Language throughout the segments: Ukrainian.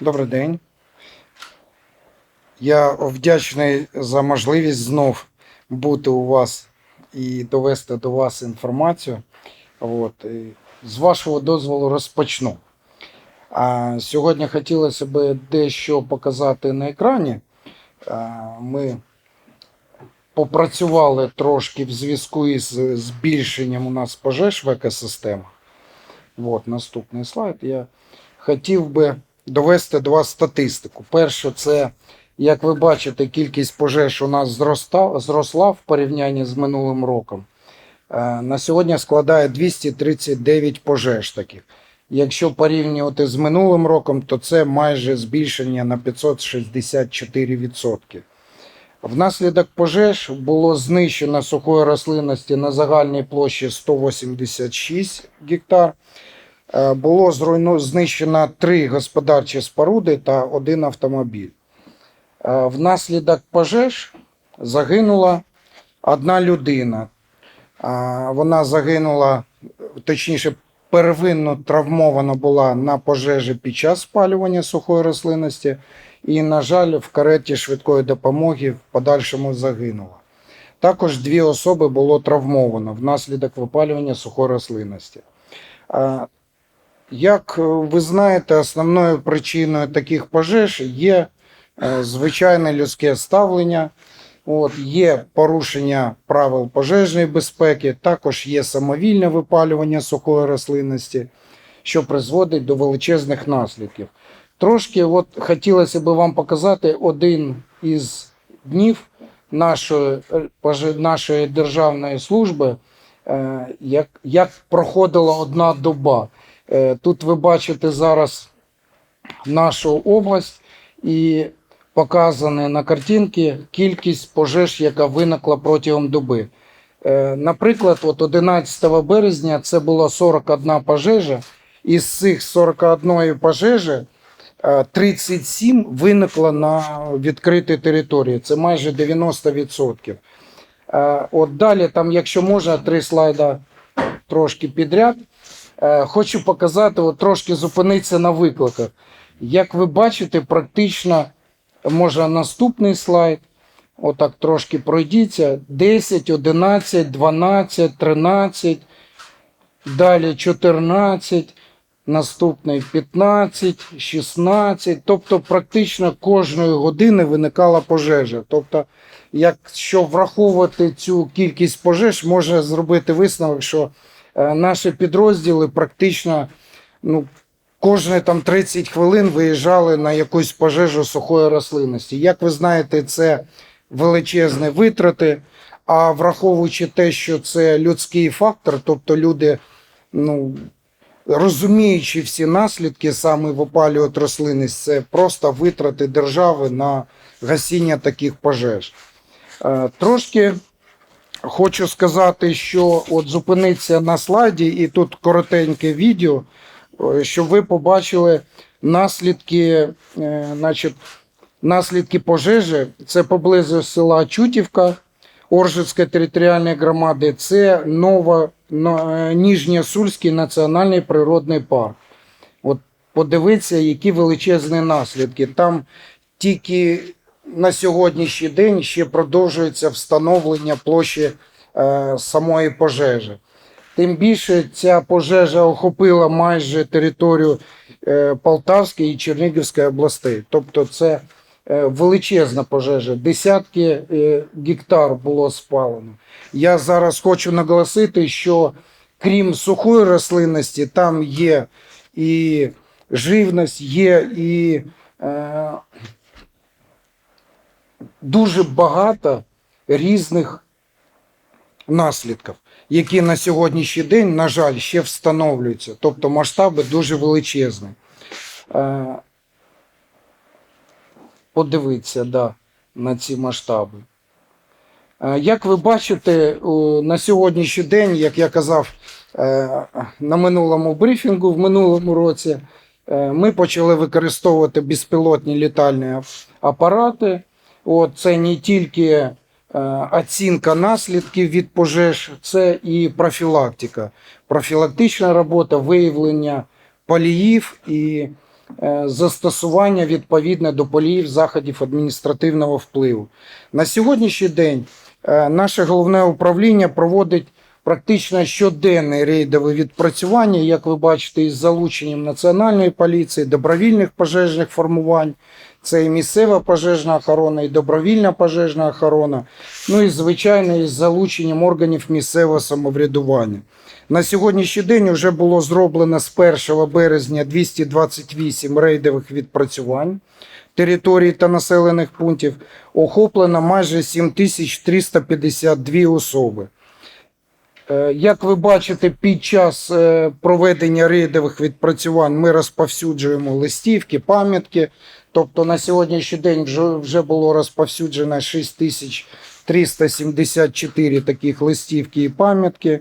Добрий день. Я вдячний за можливість знов бути у вас і довести до вас інформацію. От, і з вашого дозволу розпочну. А, сьогодні хотілося б дещо показати на екрані. Ми попрацювали трошки в зв'язку із збільшенням у нас пожеж в екосистемах. От, наступний слайд. Я хотів би довести до вас статистику. Перше, це, як ви бачите, кількість пожеж у нас зроста, зросла в порівнянні з минулим роком. Е, На сьогодні складає 239 пожеж таких. Якщо порівнювати з минулим роком, то це майже збільшення на 564%. Внаслідок пожеж було знищено сухої рослинності на загальній площі 186 гектар. Е, Було зруйно... знищено три господарчі споруди та один автомобіль. Е, Внаслідок пожеж загинула одна людина. Е, Вона загинула, точніше, первинно травмована була на пожежі під час спалювання сухої рослинності. І, на жаль, в кареті швидкої допомоги в подальшому загинула. Також дві особи було травмовано внаслідок випалювання сухої рослинності. Як е, ви знаєте, основною причиною таких пожеж є е, звичайне людське ставлення, от, є порушення правил пожежної безпеки, також є самовільне випалювання сухої рослинності, що призводить до величезних наслідків. Трошки от хотілося б вам показати один із днів нашої, е, нашої державної служби, як, як проходила одна доба. Е, Тут ви бачите зараз нашу область і показана на картинці кількість пожеж, яка виникла протягом доби. Е, Наприклад, от 11 березня це було 41 пожежа, із цих 41 пожежі е, 37 виникло на відкритій території. Це майже 90%. Е, От далі, там, якщо можна, три слайда трошки підряд. Е, Хочу показати, от трошки зупинитися на викликах. Як ви бачите, практично може наступний слайд. Отак трошки пройдіться. 10, 11, 12, 13, далі 14, наступний 15, 16. Тобто, практично кожної години виникала пожежа. Тобто, якщо враховувати цю кількість пожеж, можна зробити висновок, що наші підрозділи практично ну, кожні там 30 хвилин виїжджали на якусь пожежу сухої рослинності. Як ви знаєте, це величезні витрати. А враховуючи те, що це людський фактор, тобто люди, ну розуміючи всі наслідки, саме випалюють рослинність, це просто витрати держави на гасіння таких пожеж. Е, Трошки хочу сказати, що от зупиниться на слайді, і тут коротеньке відео, е, щоб ви побачили наслідки, е, значить, наслідки пожежі. Це поблизу села Чутівка Оржицької територіальної громади. Це Ново, но- е, Ніжньосульський національний природний парк. От подивіться, які величезні наслідки. Там тільки на сьогоднішній день ще продовжується встановлення площі е, самої пожежі. Тим більше ця пожежа охопила майже територію е, Полтавської і Чернігівської областей. Тобто це е, величезна пожежа, десятки е, гектар було спалено. Я зараз хочу наголосити, що крім сухої рослинності, там є і живність, є і е, дуже багато різних наслідків, які на сьогоднішній день, на жаль, ще встановлюються. Тобто масштаби дуже величезні. Е, Подивіться да, на ці масштаби. Е, Як ви бачите, на сьогоднішній день, як я казав е, на минулому брифінгу, в минулому році, ми почали використовувати безпілотні літальні апарати. От, це не тільки е, оцінка наслідків від пожеж, це і профілактика. Профілактична робота, виявлення поліїв і е, застосування відповідне до поліїв заходів адміністративного впливу. На сьогоднішній день е, наше головне управління проводить практично щоденне рейдове відпрацювання, як ви бачите, із залученням національної поліції, добровільних пожежних формувань. Це і місцева пожежна охорона, і добровільна пожежна охорона, ну і звичайно із залученням органів місцевого самоврядування. На сьогоднішній день вже було зроблено з 1 березня 228 рейдових відпрацювань територій та населених пунктів, охоплено майже 7352 особи. Е, Як ви бачите, під час е, проведення рейдових відпрацювань ми розповсюджуємо листівки, пам'ятки. Тобто на сьогоднішній день вже, вже було розповсюджено 6374 таких листівки і пам'ятки.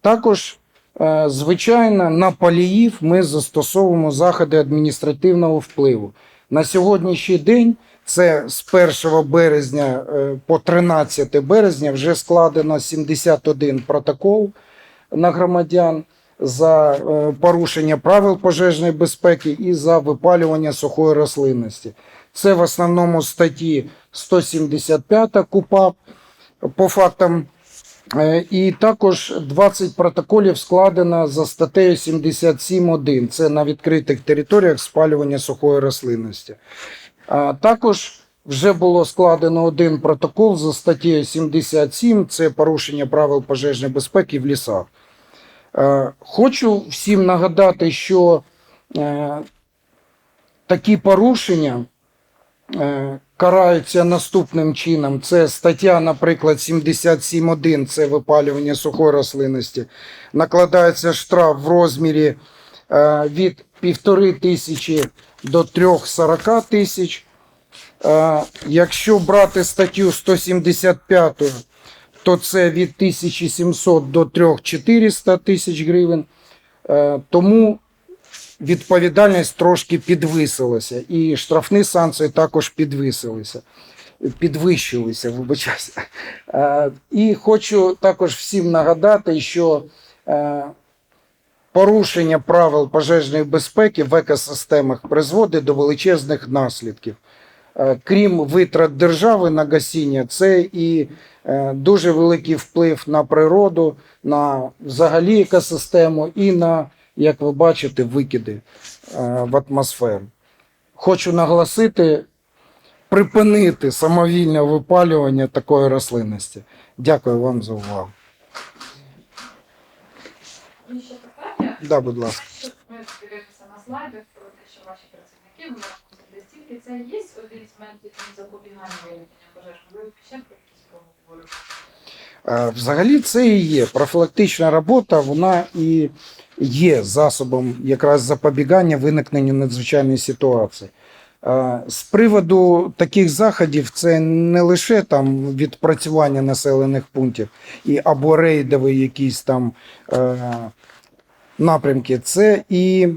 Також, е, звичайно, на поліїв ми застосовуємо заходи адміністративного впливу. На сьогоднішній день це з 1 березня е, по 13 березня вже складено 71 протокол на громадян за е, порушення правил пожежної безпеки і за випалювання сухої рослинності. Це в основному статті 175 КУПАП по фактам. Е, І також 20 протоколів складено за статтею 77.1. Це на відкритих територіях спалювання сухої рослинності. Також вже було складено один протокол за статтею 77. Це порушення правил пожежної безпеки в лісах. Е, Хочу всім нагадати, що е, такі порушення е, караються наступним чином. Це стаття, наприклад, 77.1, це випалювання сухої рослинності. Накладається штраф в розмірі від півтори тисячі до 3,40 тисяч. Якщо брати статтю 175, то це від 1700 до 3400 тисяч гривень. Тому відповідальність трошки підвисилася, і штрафні санкції також підвисилися. Підвищилися, вибачаюся. І хочу також всім нагадати, що е, порушення правил пожежної безпеки в екосистемах призводить до величезних наслідків. Е, Крім витрат держави на гасіння, це і е, дуже великий вплив на природу, на взагалі екосистему і на, як ви бачите, викиди е, в атмосферу. Хочу наголосити, припинити самовільне випалювання такої рослинності. Дякую вам за увагу. Да, будь ласка. Ми дивимося на слайдах про те, що ваші працівники виробляють листівки. Це є один з методів запобігання виникнення пожеж. Ви ще про якісь проговорювали? Е, Взагалі це і є профілактична робота, вона і є засобом якраз запобігання виникненню надзвичайної ситуації. З приводу таких заходів це не лише там відпрацювання населених пунктів і або рейдові якісь там е, напрямки, це і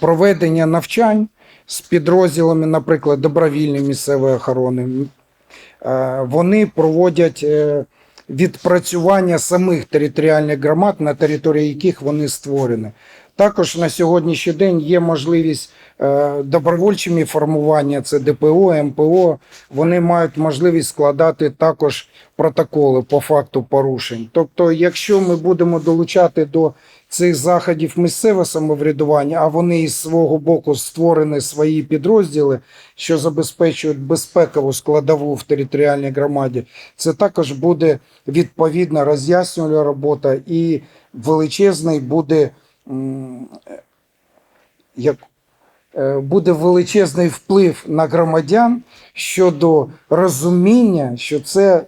проведення навчань з підрозділами, наприклад, добровільної місцевої охорони. Е, Вони проводять е, відпрацювання самих територіальних громад, на території яких вони створені. Також на сьогоднішній день є можливість е, добровольчими формування, це ДПО, МПО. Вони мають можливість складати також протоколи по факту порушень. Тобто, якщо ми будемо долучати до цих заходів місцеве самоврядування, а вони із свого боку створені свої підрозділи, що забезпечують безпекову складову в територіальній громаді, це також буде відповідна роз'яснювальна робота і величезний буде як е, буде величезний вплив на громадян щодо розуміння, що це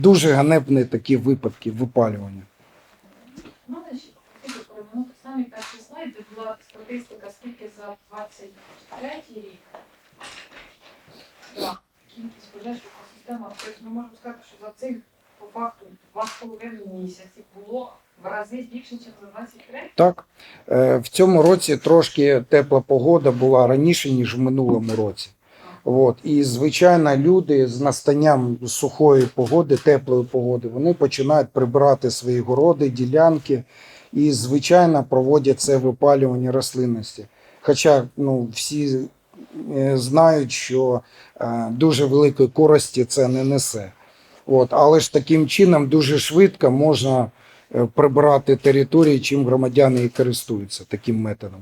дуже ганебні такі випадки випалювання. Переминути самі перші слайди, була статистика, скільки за 23 рік. Кількість пожеж в екосистемах. Тобто ми можемо сказати, що за цих по факту 2,5 місяці було в рази більше, ніж за 23. Так, Е, в цьому році трошки тепла погода була раніше, ніж в минулому році. От. І, звичайно, люди з настанням сухої погоди, теплої погоди, вони починають прибирати свої городи, ділянки і, звичайно, проводять це випалювання рослинності. Хоча ну, всі е, знають, що е, дуже великої користі це не несе. От, Але ж таким чином дуже швидко можна е, прибирати території, чим громадяни і користуються таким методом.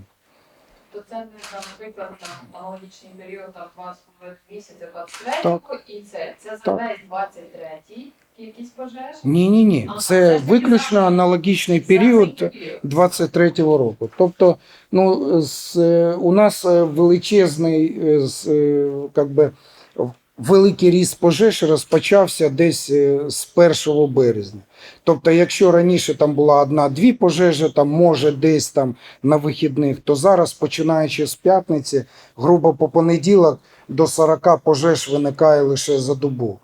То це не, наприклад, там, аналогічний період 22 місяця 23 і це. Це завдає 23-й кількість пожеж. Ні, ні, ні. Ага, Це виключно аналогічний період. період. 23-го року. Тобто, ну, з, у нас е, величезний, е, з, е, как би, великий ріст пожеж розпочався десь з 1 березня. Тобто, якщо раніше там була одна-дві пожежі, там може десь там на вихідних, то зараз, починаючи з п'ятниці, грубо по понеділок до 40 пожеж виникає лише за добу,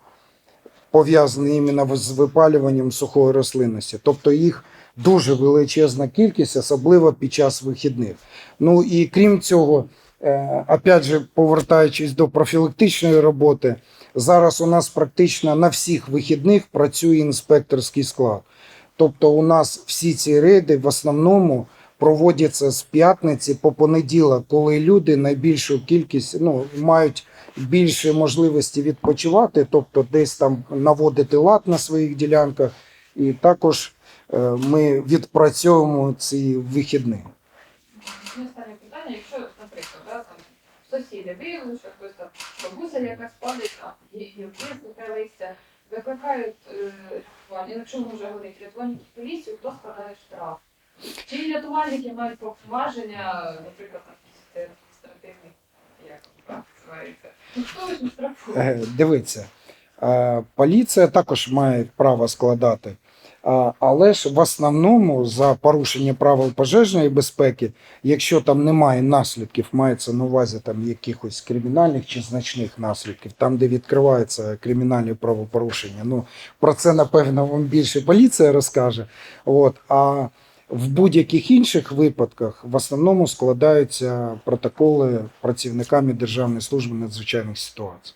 пов'язані іменно з випалюванням сухої рослинності. Тобто їх дуже величезна кількість, особливо під час вихідних. Ну і крім цього, е, опять же, повертаючись до профілактичної роботи, зараз у нас практично на всіх вихідних працює інспекторський склад. Тобто, у нас всі ці рейди в основному проводяться з п'ятниці по понеділок, коли люди найбільшу кількість ну, мають більше можливості відпочивати, тобто десь там наводити лад на своїх ділянках, і також е, ми відпрацьовуємо ці вихідні. Останнє питання, якщо, наприклад, да, там, сусіди виявили, що хтось там бабуся якась падає, і, і листя, викликають е, рятувальні, якщо ми вже говорить, рятувальники поліцію, хто складає штраф? Чи рятувальники мають повноваження, наприклад, там, називається? Е, Дивіться, е, поліція також має право складати, але ж в основному за порушення правил пожежної безпеки, якщо там немає наслідків, мається на увазі там якихось кримінальних чи значних наслідків, там де відкриваються кримінальні правопорушення. Ну про це напевно вам більше поліція розкаже. От а в будь-яких інших випадках в основному складаються протоколи працівниками Державної служби надзвичайних ситуацій.